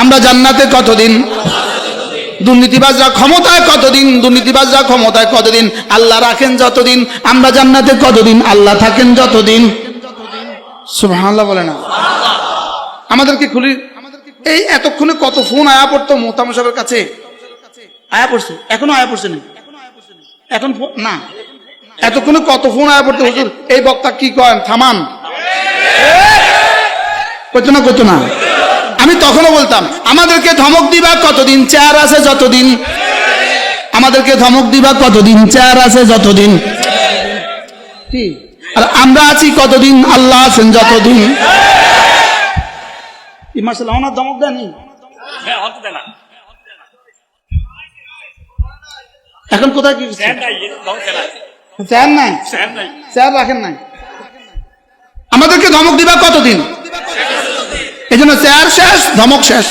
আমরা জান্নাতে কতদিন? দুর্নীতিবাজরা ক্ষমতায় কতদিন? দুর্নীতিবাজরা ক্ষমতায় কতদিন? আল্লাহ রাখেন যতদিন। আমরা জান্নাতে কতদিন? আল্লাহ থাকেন যতদিন। সুবহানাল্লাহ বলে না। আমাদেরকে খুলি। এই এতক্ষণে কত ফোন আয়া পড়তো মোহতাম সাহেবের কাছে? আয়া পড়ছে? এখনও আয়া পড়ছে না এখন না। এতক্ষণে কত ফোন আয়া পড়তো? হুজুর, এই বক্তা কি করেন থামান। করতো না করতো না। আমি তখনও বলতাম আমাদেরকে ধমক দিবা কতদিন? চেয়ার আছে যতদিন? আমাদেরকে ধমক দিবা কতদিন? চেয়ার আছে যতদিন? কি? আর আমরা আছি কতদিন? আল্লাহ আছেন যতদিন। এই মার্শাল ওনার ধমক দেয়নি হ্যাঁ এখন কোথায় কি স্যার নাই না। স্যার রাখেন নাই? আমাদেরকে ধমক দিবা কতদিন? এই জন্য চেয়ার শেষ ধমক শেষ।